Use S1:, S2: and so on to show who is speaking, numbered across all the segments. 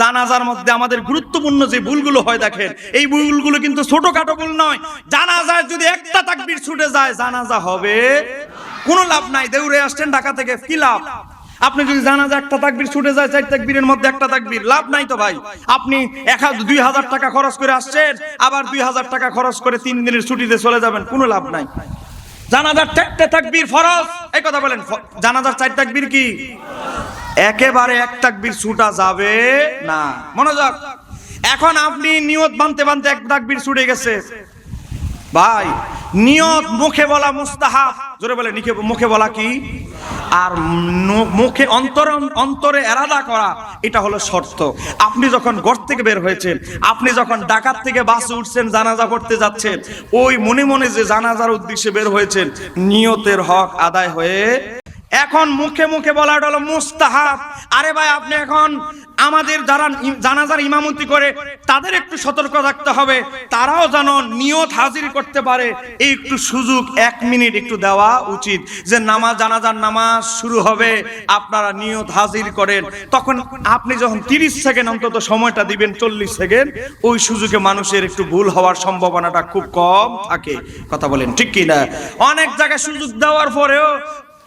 S1: জানাজার মধ্যে আমাদের গুরুত্বপূর্ণ যে ভুলগুলো হয় দেখেন, এই ভুলগুলো কিন্তু ছোটখাটো ভুল নয়। জানাজায় যদি একটা তাকবীর ছুটে যায়, জানাজা হবে। কোনো লাভ নাই, দেউরে আসছেন ঢাকা থেকে, কি লাভ? আপনি যদি জানাজা একটা তাকবীর ছুটে যায়, চার তাকবীরের মধ্যে একটা তাকবীর, লাভ নাই তো ভাই। আপনি এক দুই হাজার টাকা খরচ করে আসছেন, আবার দুই হাজার টাকা খরচ করে তিন দিনের ছুটিতে চলে যাবেন, কোনো লাভ নাই। জানাজার চারটে তাকবীর ফরজ। এই কথা বলেন জানাজার চার তাকবীর কি? একেবারে এক তাকবীর ছুটা যাবে না। মনোযোগ এখন আপনি নিয়ত বানতে বানতে এক তাকবীর ছুটে গেছে। ভাই, নিয়ত মুখে বলা মুস্তাহাব। জোরে বলে নিখে মুখে বলা কি? আর মুখে অন্তর অন্তরে এরাদা করা, এটা হলো শর্ত। আপনি যখন গড় থেকে বের হয়েছেন, আপনি যখন ডাকাত থেকে বাসে উঠছেন, জানাজা করতে যাচ্ছেন, ওই মনে মনে যে জানাজার উদ্দেশ্যে বের হয়েছেন, নিয়তের হক আদায় হয়ে এখন মুখে মুখে বলাটা হলো মুস্তাহাব। আরে ভাই, আপনি এখন আমাদের যারা জানাজার ইমামতি করে, তাদের একটু সতর্ক থাকতে হবে। তারাও যেন নিয়ত হাজির করতে পারে। এই একটু সুযোগ, এক মিনিট একটু দেওয়া উচিত যে নামাজ, জানাজার নামাজ শুরু হবে। আপনারা নিয়ত হাজির করেন। তখন আপনি যখন তিরিশ সেকেন্ড অন্তত সময়টা দিবেন, চল্লিশ সেকেন্ড, ওই সুযোগে মানুষের একটু ভুল হওয়ার সম্ভাবনাটা খুব কম থাকে। কথা বলেন ঠিক কি না অনেক জায়গায় সুযোগ দেওয়ার পরেও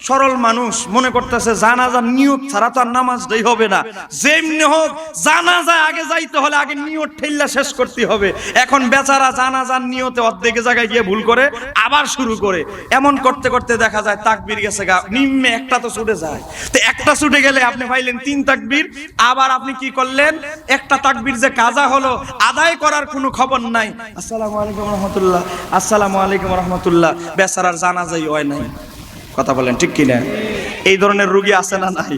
S1: সরল মানুষ মনে করতেছে জানাজার নিয়ত ছাড়া তো আর নামাজটাই হবে না। যেমনি হোক, জানাজা আগে যাইতে হলে আগে নিয়ত ঠেল্লা শেষ করতে হবে। এখন বেচারা জানাজার নিয়তে অর্ধেক জায়গায় গিয়ে ভুল করে, আবার শুরু করে। এমন করতে করতে দেখা যায়, তাকবির গেছে গা, নিম্নে একটা তো ছুটে যায়। তো একটা ছুটে গেলে আপনি পাইলেন তিন তাকবির, আবার আপনি কি করলেন? একটা তাকবির যে কাজা হলো, আদায় করার কোনো খবর নাই। আসসালামু আলাইকুম রহমতুল্লাহ, আসসালামু আলাইকুম রহমতুল্লাহ। বেচারার জানাজাই হয় নাই। কথা বলেন, ঠিক কিনা? এই ধরনের রুগী আছে না নাই?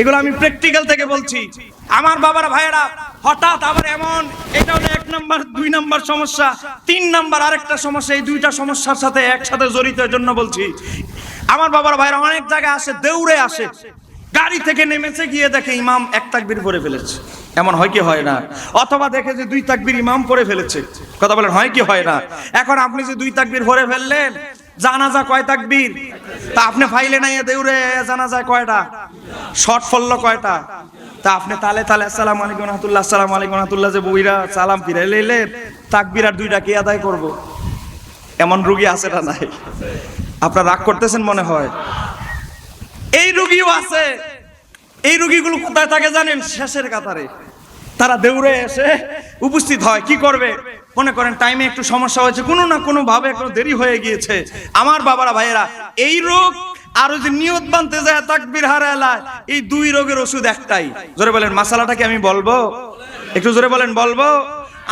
S1: এগুলো আমি প্র্যাকটিক্যাল থেকে বলছি। আমার বাবার, ভাইয়েরা, হঠাৎ আবার এমন, এটা হলো এক নাম্বার, দুই নাম্বার সমস্যা, তিন নাম্বার আরেকটা সমস্যা, এই দুইটা সমস্যার সাথে একসাথে জড়িত এর জন্য বলছি। আমার বাবার, ভাইয়েরা, অনেক জায়গায় আসে, দৌড়ে আসে। গাড়ি থেকে নেমেছে, গিয়ে দেখে ইমাম এক তাকবির পরে ফেলেছে। এমন হয় কি হয় না? অথবা দেখে যে দুই তাকবির ইমাম পরে ফেলেছে। কথা বলেন, হয় কি হয় না? এখন আপনি যে দুই তাকবির পরে ফেললেন জানাজা কয় তাকবীর? তা আপনি ফাইলে নাই দেউরে জানাজা কয়টা? শর্ট ফললো কয়টা? তা আপনি তালে তালে, আসসালামু আলাইকুম রহমতুল্লাহ, আসসালামু আলাইকুম রহমতুল্লাহ যে বইরা, সালাম ফিরাই লইলেন তাকবীর আর দুইটা কি আদায় করব? এমন রুগী আছে না নাই? আপনার রাগ করতেছেন মনে হয়? এই রুগীও আছে। এই রুগীগুলো কোথায় থাকে জানেন? শেষের কাতারে। তারা দেউরে এসে উপস্থিত হয়, কি করবে? মনে করেন টাইমে একটু সমস্যা হয়েছে, কোনো না কোনো ভাবে একটু দেরি হয়ে গিয়েছে। আমার বাবারা, ভাইয়েরা, এই রোগ আর ওই যে নিয়ত বানতে যায়, তাকবির হারা এলায় এই দুই রোগের ওষুধ একটাই। জোরে বলেন, মাসালাটা আমি বলব? একটু জোরে বলেন, বলব?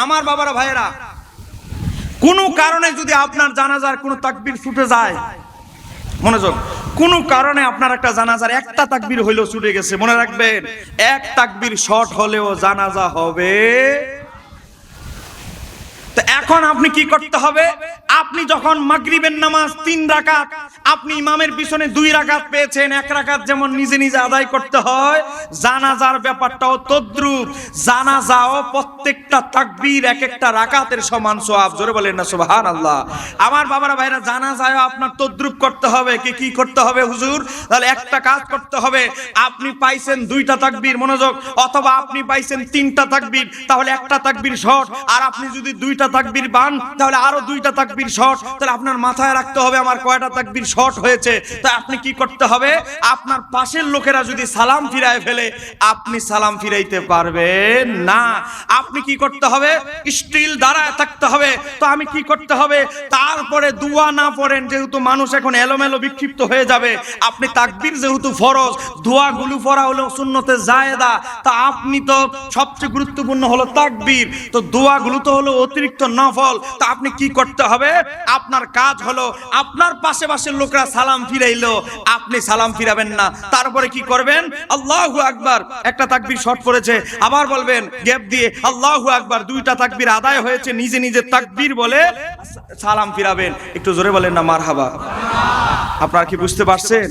S1: আমার বাবারা, ভাইয়েরা, কোনো কারণে যদি আপনার জানাজার কোনো তাকবির ছুটে যায়, মনোযোগ, কোন কারণে আপনার একটা জানাজার একটা তাকবির হইলেও ছুটে গেছে, মনে রাখবেন, এক তাকবির শর্ট হলেও জানাজা হবে। তো এখন আপনি কি করতে হবে? আপনি যখন মাগরিবের নামাজ তিন রাকাত, আপনি ইমামের পিছনে দুই রাকাত পেয়েছেন, এক রাকাত যেমন নিজে নিজে আদায় করতে হয়, জানাজার ব্যাপারটাও তদ্রুপ। জানাজাও প্রত্যেকটা তাকবীর এক একটা রাকাতের সমান সোয়াব জোরে বলেন না সুবহান আল্লাহ আমার বাবারা ভাইরা জানাজায় আপনার তদ্রুপ করতে হবে। কি কি করতে হবে হুজুর? তাহলে একটা কাজ করতে হবে। আপনি পাইছেন দুইটা তাকবীর, মনোযোগ, অথবা আপনি পাইছেন তিনটা তাকবীর, তাহলে একটা তাকবীর শর্ট। আর আপনি যদি দুইটা তাকবীর পান তাহলে আরও দুইটা তাকবীর শর্ট তাহলে আপনার মাথায় রাখতে হবে আমার কয়টা তাকবীর শর্ট হয়েছে। তা আপনি কি করতে হবে? আপনার পাশের লোকেরা যদি সালাম ফিরায় ফেলে, আপনি সালাম ফিরাইতে পারবেন না। আপনি কি করতে হবে? স্টিল দাঁড়ায় থাকতে হবে। তো আমি কি করতে হবে? তারপরে দুয়া না পড়েন, যেহেতু মানুষ এখন এলোমেলো বিক্ষিপ্ত হয়ে যাবে, আপনি তাকবীর যেহেতু ফরজ দোয়া গুলো পড়া হলো সুন্নতে জায়েদা, তা আপনি তো সবচেয়ে গুরুত্বপূর্ণ হলো তাকবীর। তো দোয়াগুলো তো হলো অতিরিক্ত নফল, তা আপনি কি করতে হবে? আপনার কাজ হলো, আপনার পাশে পাশের লোকরা সালাম ফিরাইলো, আপনি সালাম ফিরাবেন না। তারপরে কি করবেন? আল্লাহু আকবার, একটা তাকবীর শর্ট পড়েছে আবার বলবেন, গ্যাপ দিয়ে, আল্লাহু আকবার, দুইটা তাকবীর আদায় হয়েছে, নিজে নিজে তাকবীর বলে সালাম ফিরাবেন। একটু জোরে বলেন না, মারহাবা। আপনারা কি বুঝতে পারছেন?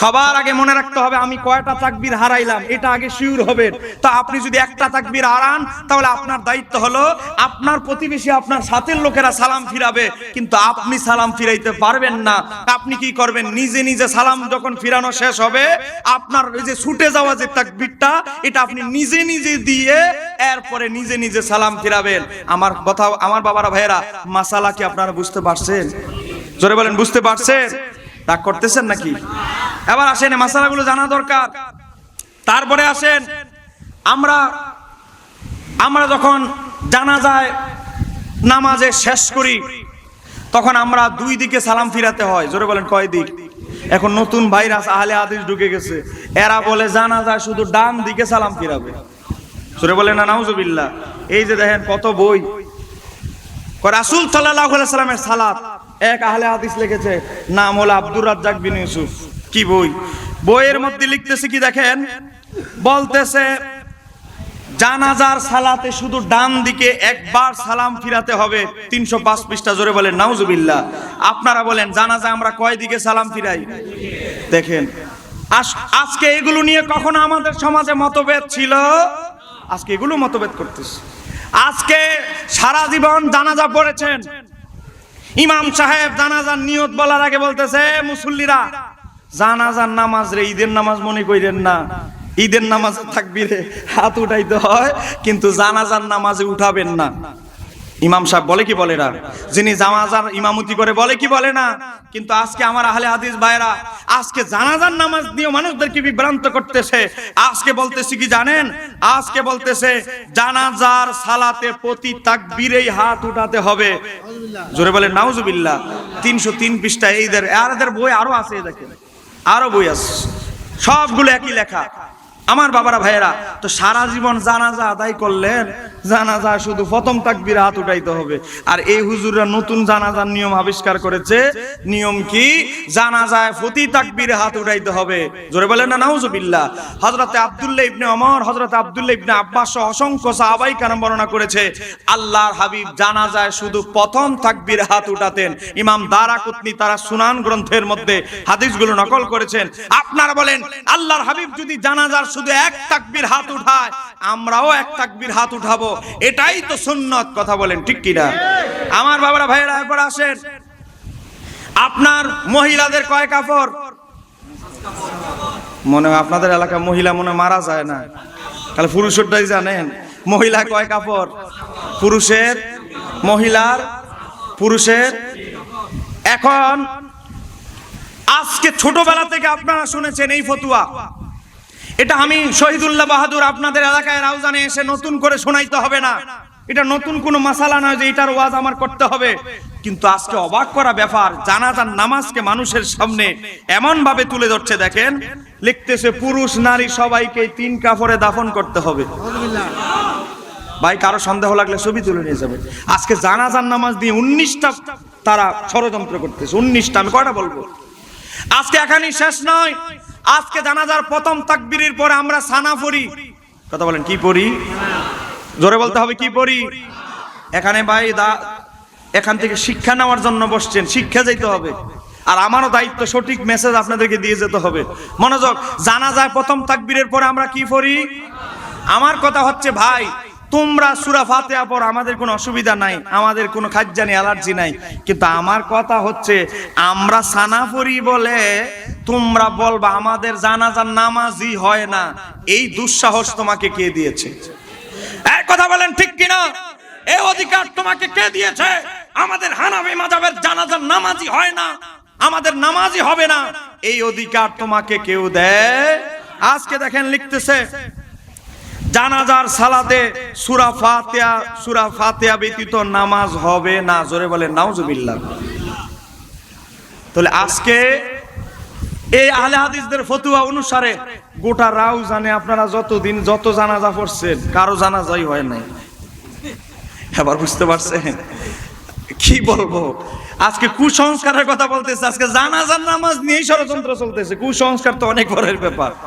S1: সবার আগে মনে রাখতে হবে, আমি কয়টা তাকবীর হারাইলাম, এটা আগে শিওর হবে। তা আপনি যদি একটা তাকবীর হারান, তাহলে আপনার দায়িত্ব হলো, আপনার প্রতিবেশী আপনার সাথের লোকেরা সালাম ফিরাবে, কিন্তু আপনি সালাম ফিরাইতে পারবেন না। আপনি কি করবেন? নিজে নিজে সালাম যখন ফিরানো শেষ হবে, আপনার ওই যে ছুটে যাওয়া যে তাকবীরটা, এটা আপনি নিজে নিজে দিয়ে এরপরে নিজে নিজে সালাম ফিরাবেন। আমার কথা, আমার বাবারা ভাইয়েরা, মাসালা কি আপনারা বুঝতে পারছেন? জোরে বলেন, বুঝতে পারছেন? রাগ করতেছেন নাকি? এবার আসেন মাসালাগুলো জানা দরকার। তারপরে আসেন, আমরা আমরা যখন জানা যায় নামাজে শেষ করি, তখন আমরা দুই দিকে সালাম ফিরাতে হয়। জোরে বলেন, কয় দিক? এখন নতুন ভাইরাস, আহলে হাদিস ঢুকে গেছে। এরা বলে জানা যায় শুধু ডান দিকে সালাম ফিরাবে। জোরে বলেন না নাউজুবিল্লাহ। এই যে দেখেন, কত বই। রাসূল সাল্লাল্লাহু আলাইহি সাল্লামের সালাত। এক আহলে হাদিস লিখেছে, নাম হলো আব্দুর রাজ্জাক বিন ইউসুফ। কি বই? বইয়ের মধ্যে লিখতেছে কি দেখেন? বলতেছে, জানাজার সালাতে শুধু ডান দিকে একবার সালাম ফিরাতে হবে। তিনশো পাঁচ পৃষ্ঠা জোরে বলেন, নাউজুবিল্লাহ। আপনারা বলেন, জানাজা আমরা কয় দিকে সালাম ফিরাই? দেখেন, আজ- আজকে এগুলো নিয়ে কখনো আমাদের সমাজে মতভেদ ছিল? আজকে এগুলো মতভেদ করতেছে। আজকে সারা জীবন জানাজা পড়েছেন। ইমাম সাহেব জানাজার নিয়ত বলার আগে বলতেছে, মুসল্লিরা জানাজার নামাজ রে, ঈদের নামাজ মনে কইরেন না। ঈদের নামাজ থাকবি রে, হাত উঠাইতে হয়, কিন্তু জানাজার নামাজে উঠাবেন না। ইমাম সাহেব বলে কি বলে না যিনি জানাজার ইমামতি করে বলে কি বলে না? কিন্তু আজকে আমার আহলে হাদিস ভাইরা আজকে জানাজার নামাজ দিয়ে মানুষদেরকে বিভ্রান্ত করতেছে। আজকে বলতেছি কি জানেন? আজকে বলতেছে, জানাজার সালাতে প্রতি তাকবীরেই হাত উঠাতে হবে। জোরে বলে নাউজুবিল্লাহ, তিনশো তিন পৃষ্ঠা এইদের এদের বই আরও আছে, দেখেন। আরও বই আছে। সবগুলো একই লেখা। আমার বাবারা, ভাইয়েরা, তো সারা জীবন জানাজা আদায় করলেন জানাজা শুধু প্রথম তাকবীরে হাত উঠাইতে হবে। আর এই হুজুররা নতুন জানাজার নিয়ম আবিষ্কার করেছে। নিয়ম কি? জানাজায় প্রতি তাকবীরে হাত উঠাইতে হবে। জোরে বলেন না, নাউজুবিল্লাহ। হযরতে আব্দুল্লাহ ইবনে ওমর, হযরতে আব্দুল্লাহ ইবনে আব্বাস সহ অসংখ্য সাহাবাই কারাম বর্ণনা করেছে, আল্লাহর হাবিব জানাজায় শুধু প্রথম তাকবির হাত উঠাতেন। ইমাম দারাকুতনি তারা সুনান গ্রন্থের মধ্যে হাদিসগুলো নকল করেছেন। আপনারা বলেন, আল্লাহর হাবিব যদি জানাজার শুধু এক তাকবীর হাত উঠায়, আমরাও এক তাকবির হাত উঠাবো? এটাই তো সুন্নত কথা বলেন, ঠিক কিনা? আমার বাবারা, ভাইয়েরা, একবার আসেন। আপনার মহিলাদের কয় কাপড়? মনে হয় আপনাদের এলাকায় মহিলা মনে মারা যায় না। তাহলে পুরুষেরটাই জানেন। মহিলা কয় কাপড়? পুরুষের, মহিলার, পুরুষের। এখন, আজকে ছোটবেলা থেকে আপনারা শুনেছেন এই ফতুয়া। এটা আমি শহীদুল্লাহ বাহাদুর আপনাদের এলাকায় রাউজানে এসে নতুন করে শোনাইতে হবে না। এটা নতুন কোনো মাসালা নয় যে এটার ওয়াজ আমার করতে হবে। কিন্তু আজকে অবাক করা ব্যাপার, জানাজার নামাজকে মানুষের সামনে এমন ভাবে তুলে ধরছে, দেখেন, লিখতেছে, পুরুষ, নারী সবাইকে তিন কাপড়ে দাফন করতে হবে। ভাই, কারও সন্দেহ লাগলে ছবি তুলে নিয়ে যাবে আজকে জানাজার নামাজ দিয়ে উনিশটা তারা ষড়যন্ত্র করতেছে, উনিশটা, আমি কয়টা বলব? আজকে এখানেই শেষ নয়। আজকে জানাজার প্রথম তাকবীরের পরে আমরা সানা পড়ি। কথা বলেন, কি পড়ি? জোরে বলতে হবে, কি পড়ি? এখানে ভাই দা, এখান থেকে শিক্ষা নেওয়ার জন্য বসছেন, শিক্ষা যেতে হবে। আর আমারও দায়িত্ব, সঠিক মেসেজ আপনাদেরকে দিয়ে যেতে হবে। মনোযোগ জানা যায় প্রথম তাকবীরের পরে আমরা কি পড়ি? আমার কথা হচ্ছে ভাই তোমরা সুরা ফাতেহা পর আমাদের কোনো অসুবিধা নাই, আমাদের কোনো খাজ্জানি, অ্যালার্জি নাই। কিন্তু আমার কথা হচ্ছে, আমরা সানাফরি বলে তোমরা বলবা, আমাদের জানাজার নামাজই হয় না। এই দুঃসাহস তোমাকে কে দিয়েছে? এক কথা বলেন ঠিক কিনা? এই অধিকার তোমাকে কে দিয়েছে? আমাদের হানাবি মাজাবের জানাজার নামাজই হয় না, আমাদের নামাজই হবে না। এই অধিকার তোমাকে কেউ দেয়? আজকে দেখেন লিখতেছে জানাজার সালাতে সুরা ফাতিহা সুরা ফাতিহা ব্যতীত নামাজ হবে না। জোরে বলে নাউজুবিল্লাহ। তাহলে আজকে এই আহলে হাদিসদের ফতুয়া অনুসারে গোটা রাও জানে আপনারা যতদিন যত জানাজা পড়ছেন, কারও জানাজাই হয় নাই। এবার বুঝতে পারছেন? কি বলব? আজকে কুসংস্কারের কথা বলতেছে, আজকে জানাজার নামাজ নিয়েই ষড়যন্ত্র চলতেছে। কুসংস্কার তো অনেক বড়ের ব্যাপার।